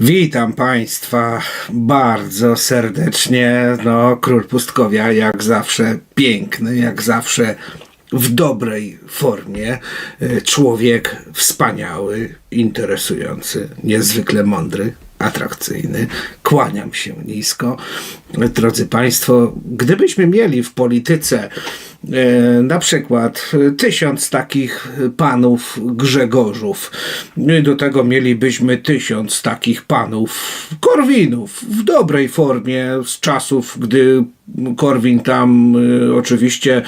Witam Państwa bardzo serdecznie. No, król pustkowia, jak zawsze piękny, jak zawsze w dobrej formie. Y, Człowiek wspaniały, interesujący, niezwykle mądry, atrakcyjny. Kłaniam się nisko. Drodzy Państwo, gdybyśmy mieli w polityce na przykład e, tysiąc takich panów Grzegorzów, i do tego mielibyśmy tysiąc takich panów Korwinów w dobrej formie z czasów, gdy Korwin tam oczywiście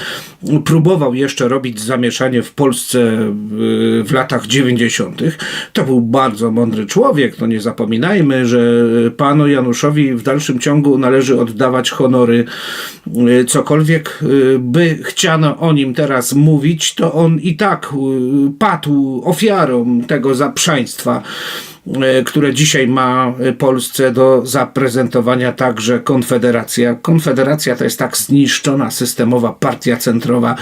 próbował jeszcze robić zamieszanie w Polsce w latach 90. To był bardzo mądry człowiek. No nie zapominajmy, że panu Januszowi w dalszym ciągu należy oddawać honory. Cokolwiek by chciano o nim teraz mówić, to on i tak y, padł ofiarą tego zaprzaństwa które dzisiaj ma Polsce do zaprezentowania także Konfederacja. Konfederacja to jest tak zniszczona systemowa partia centrowa,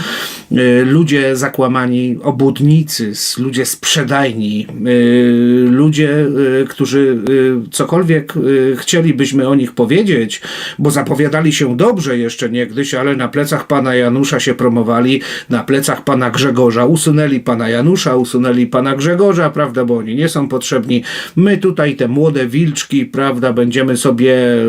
e, ludzie zakłamani, obłudnicy, ludzie sprzedajni, e, ludzie, e, którzy e, cokolwiek e, chcielibyśmy o nich powiedzieć, bo zapowiadali się dobrze jeszcze niegdyś, ale na plecach pana Janusza się promowali, na plecach pana Grzegorza. Usunęli pana Janusza, usunęli pana Grzegorza, prawda, bo oni nie są potrzebni. My tutaj te młode wilczki, prawda, będziemy sobie e,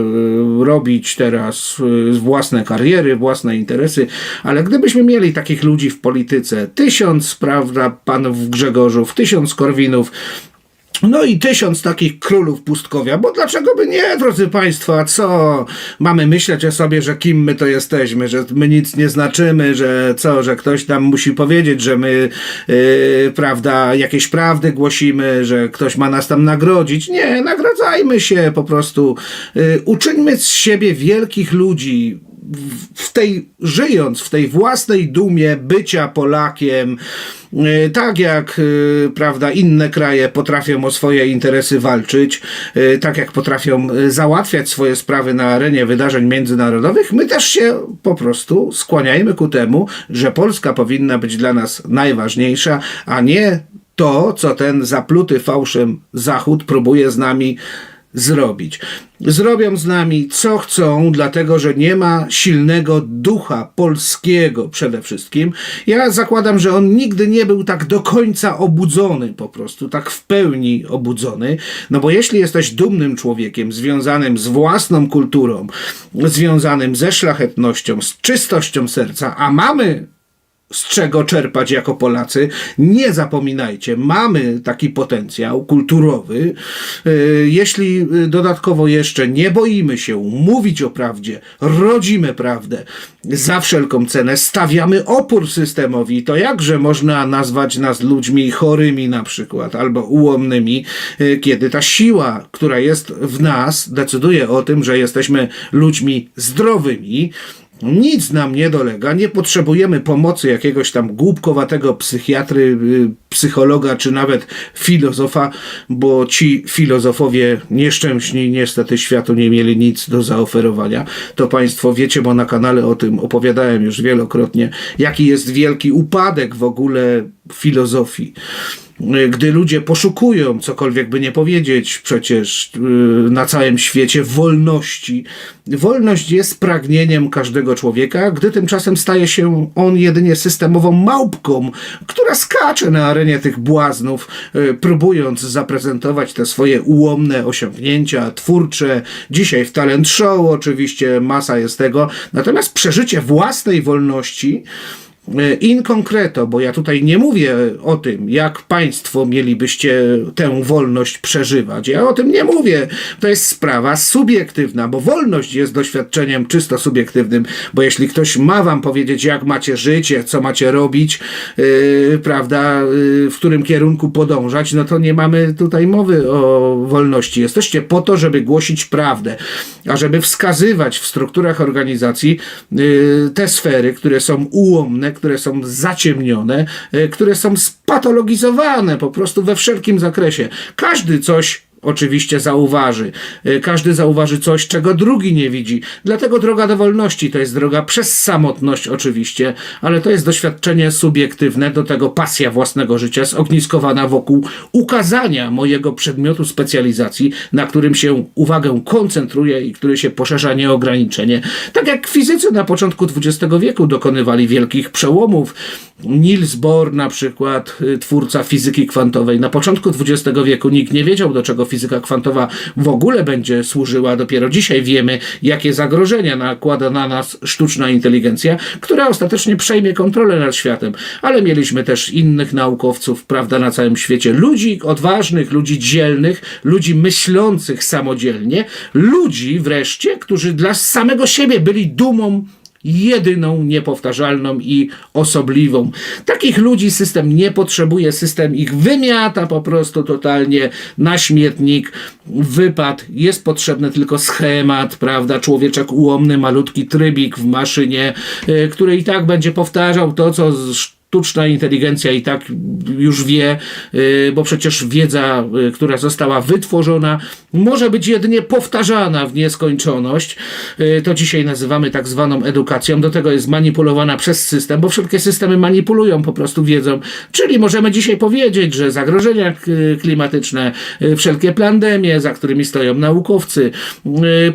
robić teraz e, własne kariery, własne interesy, ale gdybyśmy mieli takich ludzi w polityce, tysiąc, prawda, panów Grzegorzów, tysiąc Korwinów, no i tysiąc takich królów pustkowia, bo dlaczego by nie, drodzy Państwo, co? Mamy myśleć o sobie, że kim my to jesteśmy, że my nic nie znaczymy, że co, że ktoś nam musi powiedzieć, że my, yy, prawda, jakieś prawdy głosimy, że ktoś ma nas tam nagrodzić. Nie, nagradzajmy się po prostu. Yy, uczyńmy z siebie wielkich ludzi, w- tej, żyjąc w tej własnej dumie bycia Polakiem, y, tak jak y, prawda, inne kraje potrafią o swoje interesy walczyć, y, tak jak potrafią załatwiać swoje sprawy na arenie wydarzeń międzynarodowych, my też się po prostu skłaniajmy ku temu, że Polska powinna być dla nas najważniejsza, a nie to, co ten zapluty fałszem Zachód próbuje z nami zrobić. Zrobią z nami co chcą, dlatego że nie ma silnego ducha polskiego przede wszystkim. Ja zakładam, że on nigdy nie był tak do końca obudzony, po prostu tak w pełni obudzony. No bo jeśli jesteś dumnym człowiekiem, związanym z własną kulturą, związanym ze szlachetnością, z czystością serca, a mamy z czego czerpać jako Polacy. Nie zapominajcie, mamy taki potencjał kulturowy. Yy, Jeśli yy, dodatkowo jeszcze nie boimy się mówić o prawdzie, rodzimy prawdę za wszelką cenę, stawiamy opór systemowi, to jakże można nazwać nas ludźmi chorymi na przykład, albo ułomnymi, yy, kiedy ta siła, która jest w nas, decyduje o tym, że jesteśmy ludźmi zdrowymi, nic nam nie dolega, nie potrzebujemy pomocy jakiegoś tam głupkowatego psychiatry, y, psychologa czy nawet filozofa, bo ci filozofowie nieszczęśni niestety światu nie mieli nic do zaoferowania. To Państwo wiecie, bo na kanale o tym opowiadałem już wielokrotnie, jaki jest wielki upadek w ogóle filozofii gdy ludzie poszukują, cokolwiek by nie powiedzieć, przecież yy, na całym świecie wolności. Wolność jest pragnieniem każdego człowieka, gdy tymczasem staje się on jedynie systemową małpką, która skacze na arenie tych błaznów, yy, próbując zaprezentować te swoje ułomne osiągnięcia twórcze. Dzisiaj w talent show oczywiście masa jest tego, natomiast przeżycie własnej wolności In concreto, bo ja tutaj nie mówię o tym, jak państwo mielibyście tę wolność przeżywać. Ja o tym nie mówię. To jest sprawa subiektywna, bo wolność jest doświadczeniem czysto subiektywnym, bo jeśli ktoś ma wam powiedzieć, jak macie żyć, co macie robić, yy, prawda, yy, w którym kierunku podążać, no to nie mamy tutaj mowy o wolności. Jesteście po to, żeby głosić prawdę, a żeby wskazywać w strukturach organizacji yy, te sfery, które są ułomne, które są zaciemnione, y, które są spatologizowane po prostu we wszelkim zakresie. Każdy coś oczywiście zauważy. Y, Każdy zauważy coś, czego drugi nie widzi. Dlatego droga do wolności to jest droga przez samotność, oczywiście, ale to jest doświadczenie subiektywne, do tego pasja własnego życia, zogniskowana wokół ukazania mojego przedmiotu specjalizacji, na którym się uwagę koncentruję i który się poszerza nieograniczenie. Tak jak fizycy na początku XX wieku dokonywali wielkich przełomów. Niels Bohr, na przykład, y, twórca fizyki kwantowej. Na początku XX wieku nikt nie wiedział, do czego fizyka kwantowa w ogóle będzie służyła. Dopiero dzisiaj wiemy, jakie zagrożenia nakłada na nas sztuczna inteligencja, która ostatecznie przejmie kontrolę nad światem. Ale mieliśmy też innych naukowców, prawda, na całym świecie. Ludzi odważnych, ludzi dzielnych, ludzi myślących samodzielnie, ludzi wreszcie, którzy dla samego siebie byli dumą jedyną, niepowtarzalną i osobliwą. Takich ludzi system nie potrzebuje, system ich wymiata po prostu totalnie na śmietnik, wypad. Jest potrzebny tylko schemat, prawda? Człowieczek ułomny, malutki trybik w maszynie, y, który i tak będzie powtarzał to, co sztuczna inteligencja i tak już wie, y, bo przecież wiedza, y, która została wytworzona, może być jedynie powtarzana w nieskończoność. Y, To dzisiaj nazywamy tak zwaną edukacją. Do tego jest manipulowana przez system, bo wszelkie systemy manipulują po prostu wiedzą. Czyli możemy dzisiaj powiedzieć, że zagrożenia klimatyczne, wszelkie pandemie, za którymi stoją naukowcy,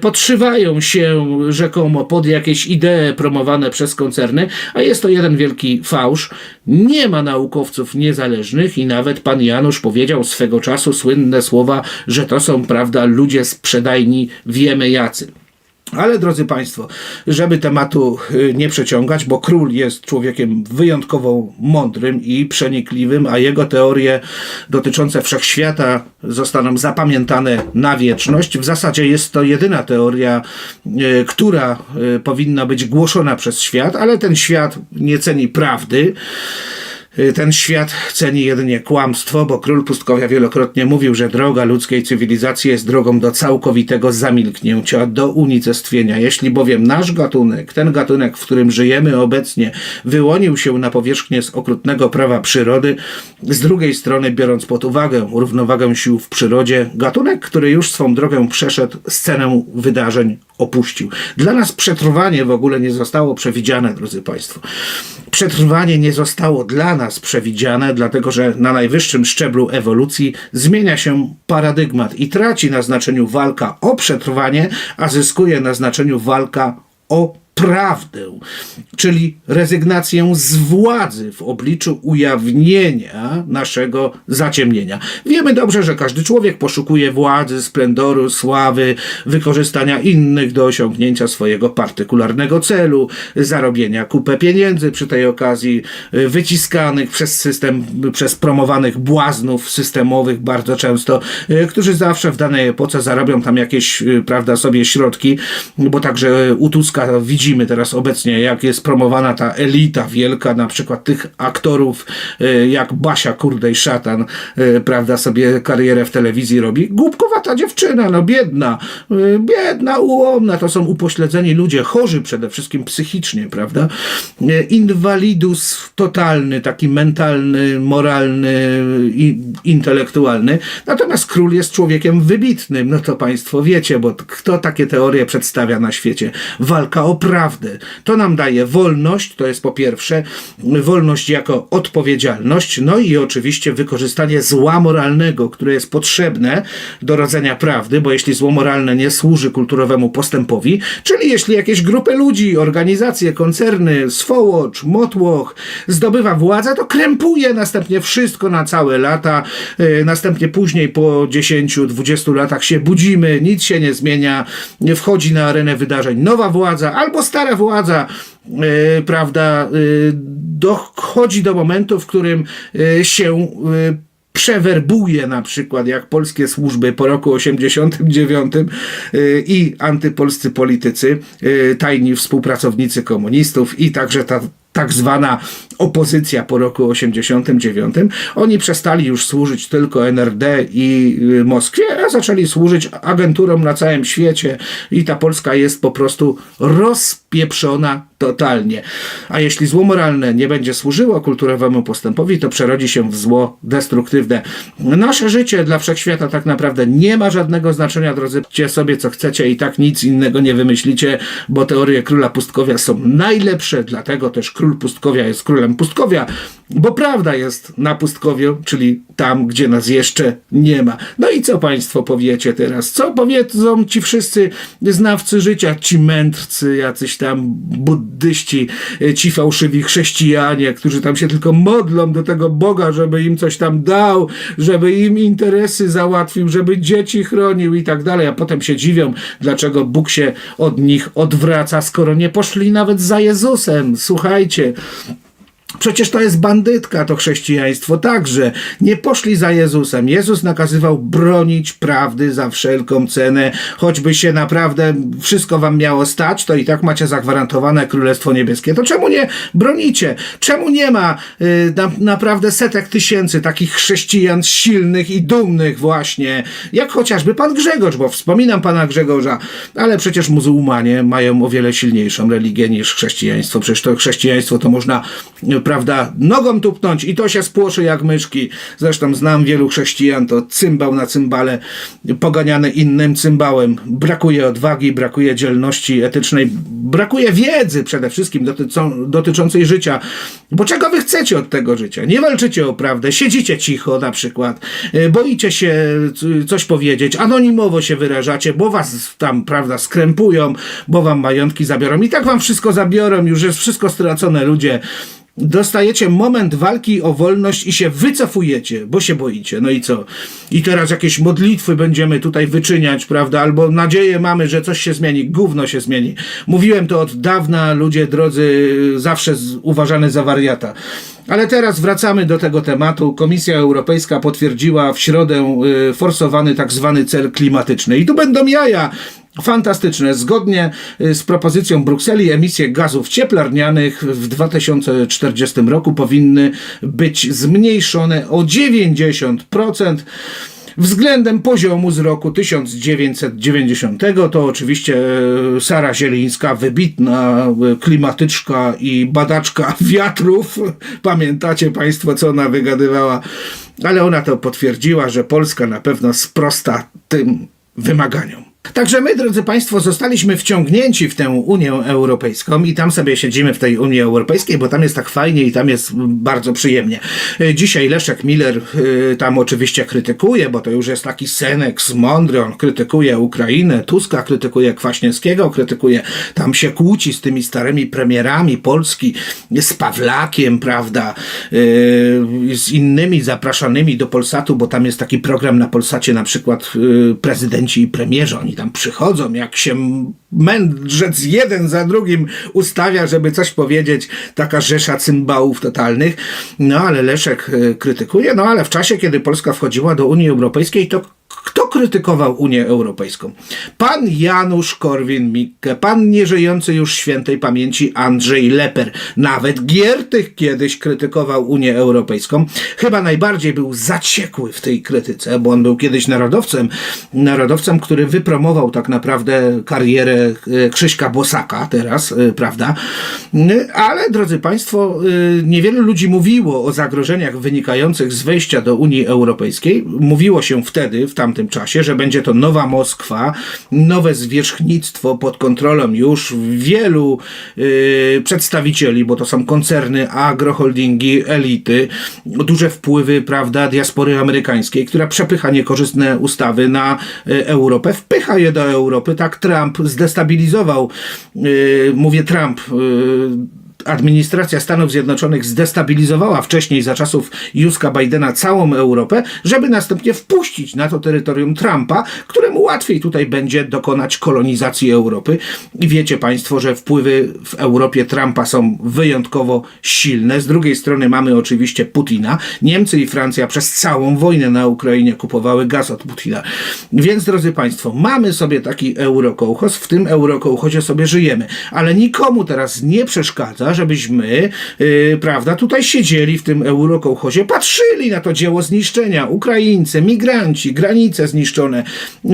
podszywają się rzekomo pod jakieś idee promowane przez koncerny, a jest to jeden wielki fałsz. Nie ma naukowców niezależnych i nawet pan Janusz powiedział swego czasu słynne słowa, że to są, prawda, ludzie sprzedajni, wiemy jacy. Ale drodzy Państwo, żeby tematu y, nie przeciągać, bo król jest człowiekiem wyjątkowo mądrym i przenikliwym, a jego teorie dotyczące wszechświata zostaną zapamiętane na wieczność. W zasadzie jest to jedyna teoria, y, która y, powinna być głoszona przez świat, ale ten świat nie ceni prawdy. Y, Ten świat ceni jedynie kłamstwo, bo król pustkowia wielokrotnie mówił, że droga ludzkiej cywilizacji jest drogą do całkowitego zamilknięcia, do unicestwienia. Jeśli bowiem nasz gatunek, ten gatunek, w którym żyjemy obecnie, wyłonił się na powierzchnię z okrutnego prawa przyrody, z drugiej strony, biorąc pod uwagę równowagę sił w przyrodzie, gatunek, który już swą drogę przeszedł, scenę wydarzeń opuścił. Dla nas przetrwanie w ogóle nie zostało przewidziane, drodzy Państwo. Przetrwanie nie zostało dla nas przewidziane, dlatego że na najwyższym szczeblu ewolucji zmienia się paradygmat i traci na znaczeniu walka o przetrwanie, a zyskuje na znaczeniu walka o prawdę, czyli rezygnację z władzy w obliczu ujawnienia naszego zaciemnienia. Wiemy dobrze, że każdy człowiek poszukuje władzy, splendoru, sławy, wykorzystania innych do osiągnięcia swojego partykularnego celu, zarobienia kupę pieniędzy przy tej okazji, wyciskanych przez system, przez promowanych błaznów systemowych bardzo często, y, którzy zawsze w danej epoce zarabią tam jakieś, y, prawda, sobie środki, bo także u Tuska widzimy teraz obecnie, jak jest promowana ta elita wielka, na przykład tych aktorów, y, jak Basia Kurdej Szatan, y, prawda, sobie karierę w telewizji robi. Głupkowata dziewczyna, no biedna, y, biedna, ułomna, to są upośledzeni ludzie, chorzy przede wszystkim psychicznie, prawda? Inwalidus totalny, taki mentalny, moralny i intelektualny. Natomiast król jest człowiekiem wybitnym, no to państwo wiecie, bo kto takie teorie przedstawia na świecie? Walka o prawdę. To nam daje wolność, to jest po pierwsze, wolność jako odpowiedzialność, no i oczywiście wykorzystanie zła moralnego, które jest potrzebne do rodzenia prawdy, bo jeśli zło moralne nie służy kulturowemu postępowi, czyli jeśli jakieś grupy ludzi, organizacje, koncerny, swołocz, motłoch zdobywa władzę, to krępuje następnie wszystko na całe lata, yy, następnie później po 10-20 latach się budzimy, nic się nie zmienia, wchodzi na arenę wydarzeń nowa władza albo stara władza, yy, prawda, yy, dochodzi do momentu, w którym yy, się yy, przewerbuje na przykład jak polskie służby po roku 89 yy, i antypolscy politycy, yy, tajni współpracownicy komunistów i także ta tak zwana opozycja po roku 89, oni przestali już służyć tylko NRD i y, Moskwie, a zaczęli służyć agenturom na całym świecie i ta Polska jest po prostu rozpieprzona totalnie. A jeśli zło moralne nie będzie służyło kulturowemu postępowi, to przerodzi się w zło destruktywne. Nasze życie dla wszechświata tak naprawdę nie ma żadnego znaczenia, drodzy. Róbcie sobie co chcecie i tak nic innego nie wymyślicie, bo teorie króla pustkowia są najlepsze, dlatego też król pustkowia jest królem pustkowia, bo prawda jest na pustkowiu, czyli tam, gdzie nas jeszcze nie ma. No i co państwo powiecie teraz? Co powiedzą ci wszyscy znawcy życia, ci mędrcy, jacyś tam buddyści, e, ci fałszywi chrześcijanie, którzy tam się tylko modlą do tego Boga, żeby im coś tam dał, żeby im interesy załatwił, żeby dzieci chronił i tak dalej, a potem się dziwią, dlaczego Bóg się od nich odwraca, skoro nie poszli nawet za Jezusem. Słuchajcie, Przecież to jest bandytka, to chrześcijaństwo także. Nie poszli za Jezusem. Jezus nakazywał bronić prawdy za wszelką cenę, choćby się naprawdę wszystko wam miało stać, to i tak macie zagwarantowane Królestwo Niebieskie. To czemu nie bronicie? Czemu nie ma y, na, naprawdę setek tysięcy takich chrześcijan silnych i dumnych właśnie, jak chociażby pan Grzegorz, bo wspominam pana Grzegorza, ale przecież muzułmanie mają o wiele silniejszą religię niż chrześcijaństwo. Przecież to chrześcijaństwo to można prawda, nogą tupnąć i to się spłoszy jak myszki. Zresztą znam wielu chrześcijan, to cymbał na cymbale, poganiane innym cymbałem. Brakuje odwagi, brakuje dzielności etycznej, brakuje wiedzy przede wszystkim dotyczą, dotyczącej życia. Bo czego wy chcecie od tego życia? Nie walczycie o prawdę, siedzicie cicho na przykład, y, boicie się coś powiedzieć, anonimowo się wyrażacie, bo was tam, prawda, skrępują, bo wam majątki zabiorą. I tak wam wszystko zabiorą, już jest wszystko stracone, ludzie dostajecie moment walki o wolność i się wycofujecie, bo się boicie. No i co? I teraz jakieś modlitwy będziemy tutaj wyczyniać, prawda? Albo nadzieję mamy, że coś się zmieni, gówno się zmieni. Mówiłem to od dawna, ludzie drodzy, zawsze z, uważany za wariata. Ale teraz wracamy do tego tematu. Komisja Europejska potwierdziła w środę y, forsowany tak zwany cel klimatyczny. I tu będą jaja fantastyczne. Zgodnie y, z propozycją Brukseli emisje gazów cieplarnianych w 2040 roku powinny być zmniejszone o 90% względem poziomu z roku 1990. To oczywiście e, Sara Zielińska, wybitna e, klimatyczka i badaczka wiatrów. Pamiętacie Państwo, co ona wygadywała? Ale ona to potwierdziła, że Polska na pewno sprosta tym wymaganiom. Także my, drodzy Państwo, zostaliśmy wciągnięci w tę Unię Europejską i tam sobie siedzimy w tej Unii Europejskiej, bo tam jest tak fajnie i tam jest bardzo przyjemnie. E, Dzisiaj Leszek Miller y, tam oczywiście krytykuje, bo to już jest taki Senex mądry, on krytykuje Ukrainę, Tuska krytykuje Kwaśniewskiego, krytykuje, tam się kłóci z tymi starymi premierami Polski, z Pawlakiem, prawda, y, z innymi zapraszanymi do Polsatu, bo tam jest taki program na Polsacie, na przykład prezydenci i premierzy, oni tam przychodzą, jak się mędrzec jeden za drugim ustawia, żeby coś powiedzieć, taka rzesza cymbałów totalnych. No ale Leszek y, krytykuje, no ale w czasie, kiedy Polska wchodziła do Unii Europejskiej, to kto krytykował Unię Europejską? Pan Janusz Korwin-Mikke, pan nieżyjący już świętej pamięci Andrzej Leper. Nawet Giertych kiedyś krytykował Unię Europejską. Chyba najbardziej był zaciekły w tej krytyce, bo on był kiedyś narodowcem, narodowcem, który wypromował tak naprawdę karierę e, Krzyśka Bosaka teraz, e, prawda? Ale, drodzy Państwo, e, niewiele ludzi mówiło o zagrożeniach wynikających z wejścia do Unii Europejskiej. Mówiło się wtedy, w tamtym czasie, że będzie to nowa Moskwa, nowe zwierzchnictwo pod kontrolą już wielu yy, przedstawicieli, bo to są koncerny, agroholdingi, elity, duże wpływy, prawda, diaspory amerykańskiej, która przepycha niekorzystne ustawy na y, Europę, wpycha je do Europy. Tak Trump zdestabilizował, yy, mówię Trump, yy, administracja Stanów Zjednoczonych zdestabilizowała wcześniej za czasów Juska Bidena całą Europę, żeby następnie wpuścić na to terytorium Trumpa, któremu łatwiej tutaj będzie dokonać kolonizacji Europy. I wiecie Państwo, że wpływy w Europie Trumpa są wyjątkowo silne. Z drugiej strony mamy oczywiście Putina. Niemcy i Francja przez całą wojnę na Ukrainie kupowały gaz od Putina. Więc, drodzy Państwo, mamy sobie taki eurokołchoz, w tym eurokołchozie sobie żyjemy. Ale nikomu teraz nie przeszkadza, żebyśmy, yy, prawda, tutaj siedzieli w tym eurokołchozie, patrzyli na to dzieło zniszczenia. Ukraińcy, migranci, granice zniszczone,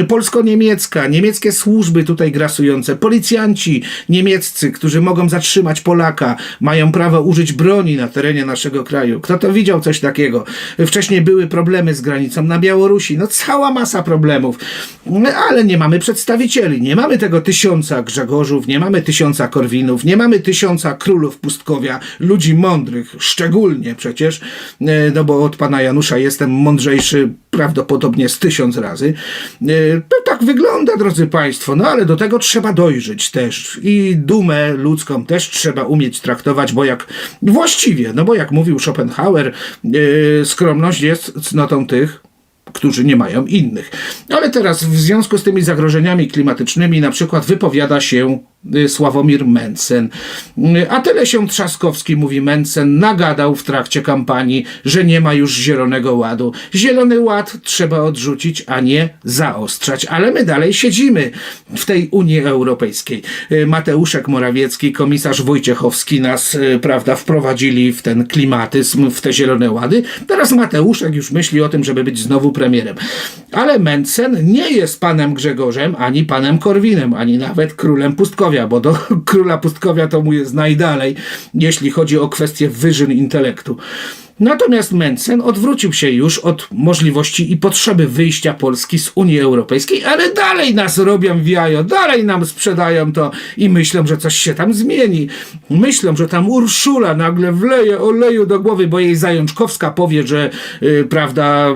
polsko-niemiecka, niemieckie służby tutaj grasujące, policjanci niemieccy, którzy mogą zatrzymać Polaka, mają prawo użyć broni na terenie naszego kraju. Kto to widział coś takiego? Wcześniej były problemy z granicą na Białorusi, no cała masa problemów, No, ale nie mamy przedstawicieli, nie mamy tego tysiąca Grzegorzów, nie mamy tysiąca Korwinów, nie mamy tysiąca królów pustkowia, ludzi mądrych, szczególnie przecież, e, no bo od pana Janusza jestem mądrzejszy prawdopodobnie z tysiąc razy. E, To tak wygląda, drodzy Państwo, no ale do tego trzeba dojrzeć też i dumę ludzką też trzeba umieć traktować, bo jak właściwie, no bo jak mówił Schopenhauer, e, skromność jest cnotą tych, którzy nie mają innych. Ale teraz w związku z tymi zagrożeniami klimatycznymi na przykład wypowiada się Sławomir Mencen. Y, A tyle się Trzaskowski, mówi Mencen, nagadał w trakcie kampanii, że nie ma już zielonego ładu. Zielony ład trzeba odrzucić, a nie zaostrzać. Ale my dalej siedzimy w tej Unii Europejskiej. Y, Mateuszek Morawiecki, komisarz Wojciechowski nas, y, prawda, wprowadzili w ten klimatyzm, w te zielone łady. Teraz Mateuszek już myśli o tym, żeby być znowu premierem. Ale Mencen nie jest panem Grzegorzem, ani panem Korwinem, ani nawet królem Pustkowia, bo do króla Pustkowia to mu jest najdalej, jeśli chodzi o kwestie wyżyn intelektu. Natomiast Mencen odwrócił się już od możliwości i potrzeby wyjścia Polski z Unii Europejskiej, ale dalej nas robią w jajo, dalej nam sprzedają to i myślą, że coś się tam zmieni. Myślą, że tam Urszula nagle wleje oleju do głowy, bo jej Zajączkowska powie, że y, prawda, y,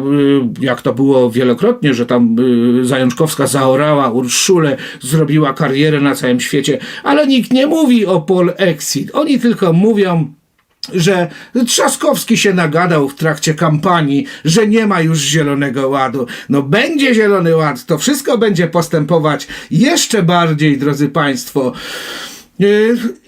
jak to było wielokrotnie, że tam y, Zajączkowska zaorała Urszulę, zrobiła karierę na całym świecie, ale nikt nie mówi o Pol Exit. Oni tylko mówią że Trzaskowski się nagadał w trakcie kampanii, że nie ma już zielonego ładu. No będzie zielony ład, to wszystko będzie postępować jeszcze bardziej, drodzy Państwo.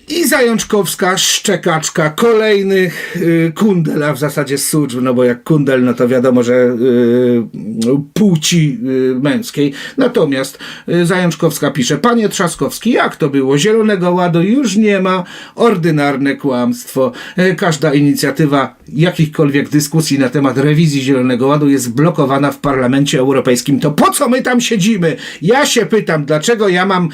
I Zajączkowska, szczekaczka, kolejny yy, kundel, a w zasadzie służb, no bo jak kundel, no to wiadomo, że yy, płci yy, męskiej. Natomiast yy, Zajączkowska pisze, panie Trzaskowski, jak to było? Zielonego ładu już nie ma, ordynarne kłamstwo. Yy, każda inicjatywa jakichkolwiek dyskusji na temat rewizji Zielonego Ładu jest blokowana w Parlamencie Europejskim. To po co my tam siedzimy? Ja się pytam, dlaczego ja mam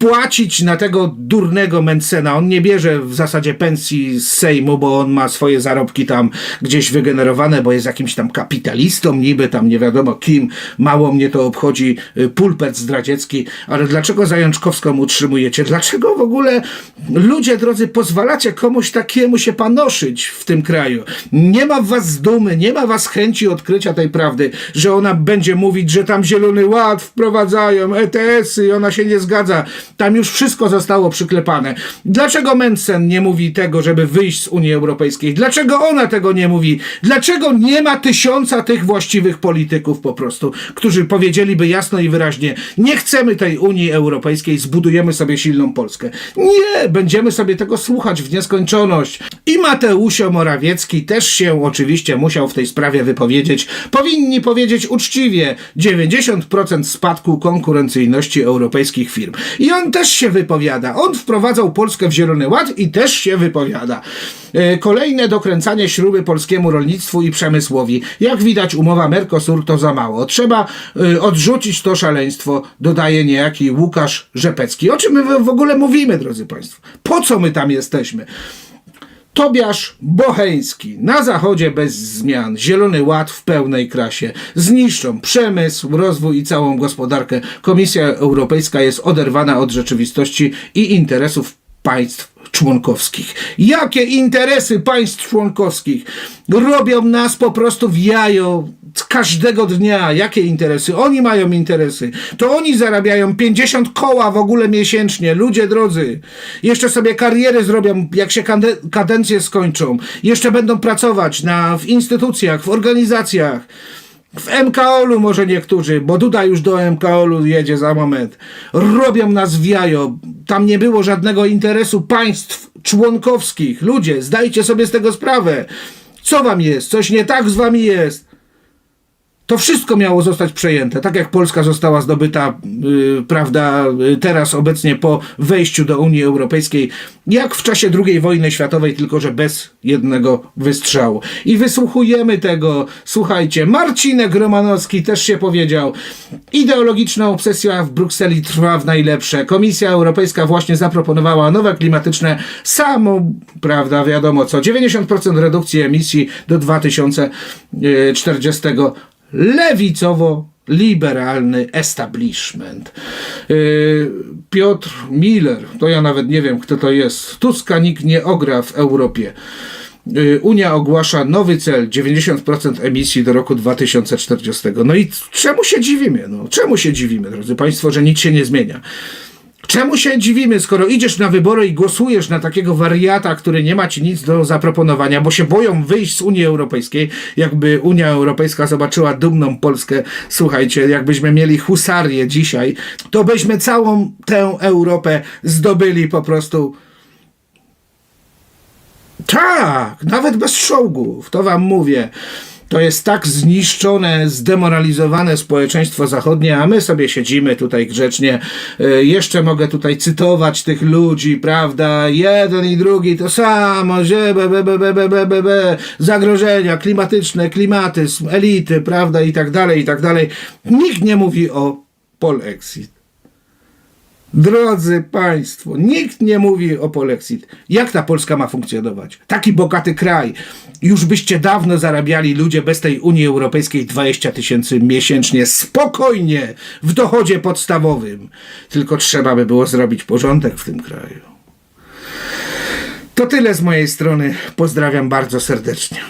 płacić na tego durnego Mencena. On nie bierze w zasadzie pensji z Sejmu, bo on ma swoje zarobki tam gdzieś wygenerowane, bo jest jakimś tam kapitalistą, niby tam nie wiadomo kim. Mało mnie to obchodzi y, pulpet zdradziecki, ale dlaczego Zajączkowską utrzymujecie? Dlaczego w ogóle ludzie, drodzy, pozwalacie komuś takiemu się panoszyć w tym kraju? Nie ma w was dumy, nie ma was chęci odkrycia tej prawdy, że ona będzie mówić, że tam Zielony Ład wprowadzają, ETS-y i ona się nie zgadza. Tam już wszystko zostało przyklepane. Dlaczego Mencen nie mówi tego, żeby wyjść z Unii Europejskiej? Dlaczego ona tego nie mówi? Dlaczego nie ma tysiąca tych właściwych polityków po prostu, którzy powiedzieliby jasno i wyraźnie, nie chcemy tej Unii Europejskiej, zbudujemy sobie silną Polskę. Nie, będziemy sobie tego słuchać w nieskończoność. I Mateusio Morawiecki też się oczywiście musiał w tej sprawie wypowiedzieć. Powinni powiedzieć uczciwie 90% spadku konkurencyjności europejskich firm. I on też się wypowiada. On wprowadzał Polskę w Zielony Ład i też się wypowiada. E, Kolejne dokręcanie śruby polskiemu rolnictwu i przemysłowi. Jak widać, umowa Mercosur to za mało. Trzeba e, odrzucić to szaleństwo, dodaje niejaki Łukasz Rzepecki. O czym my w ogóle mówimy, drodzy Państwo? Po co my tam jesteśmy? Tobiasz Bocheński. Na zachodzie bez zmian. Zielony Ład w pełnej krasie. Zniszczą przemysł, rozwój i całą gospodarkę. Komisja Europejska jest oderwana od rzeczywistości i interesów państw członkowskich. Jakie interesy państw członkowskich? Robią nas po prostu w jajo każdego dnia. Jakie interesy? Oni mają interesy. To oni zarabiają 50 koła w ogóle miesięcznie. Ludzie drodzy. Jeszcze sobie kariery zrobią, jak się kade- kadencje skończą. Jeszcze będą pracować na, w instytucjach, w organizacjach. W MKOL-u może niektórzy, bo Duda już do MKOL-u jedzie za moment. Robią nas. Tam nie było żadnego interesu państw członkowskich. Ludzie, zdajcie sobie z tego sprawę. Co wam jest? Coś nie tak z wami jest. To wszystko miało zostać przejęte, tak jak Polska została zdobyta, yy, prawda, yy, teraz obecnie po wejściu do Unii Europejskiej, jak w czasie II wojny światowej, tylko że bez jednego wystrzału. I wysłuchujemy tego, słuchajcie, Marcinek Romanowski też się powiedział, ideologiczna obsesja w Brukseli trwa w najlepsze. Komisja Europejska właśnie zaproponowała nowe klimatyczne samo, prawda, wiadomo co, 90% redukcji emisji do 2040 lewicowo-liberalny establishment. Yy, Piotr Miller, to ja nawet nie wiem kto to jest, Tuska nikt nie ogra w Europie. Yy, Unia ogłasza nowy cel 90% emisji do roku 2040. No i czemu się dziwimy? No, czemu się dziwimy, drodzy Państwo, że nic się nie zmienia? Czemu się dziwimy, skoro idziesz na wybory i głosujesz na takiego wariata, który nie ma ci nic do zaproponowania, bo się boją wyjść z Unii Europejskiej, jakby Unia Europejska zobaczyła dumną Polskę, słuchajcie, jakbyśmy mieli husarię dzisiaj, to byśmy całą tę Europę zdobyli po prostu tak, nawet bez czołgów, to wam mówię. To jest tak zniszczone, zdemoralizowane społeczeństwo zachodnie, a my sobie siedzimy tutaj grzecznie. E, Jeszcze mogę tutaj cytować tych ludzi, prawda? Jeden i drugi to samo, że be, be, be, be, be, be, be. zagrożenia klimatyczne, klimatyzm, elity, prawda? I tak dalej, i tak dalej. Nikt nie mówi o polexit. Drodzy Państwo, nikt nie mówi o polexit. Jak ta Polska ma funkcjonować? Taki bogaty kraj. Już byście dawno zarabiali ludzie bez tej Unii Europejskiej 20 tysięcy miesięcznie spokojnie w dochodzie podstawowym. Tylko trzeba by było zrobić porządek w tym kraju. To tyle z mojej strony. Pozdrawiam bardzo serdecznie.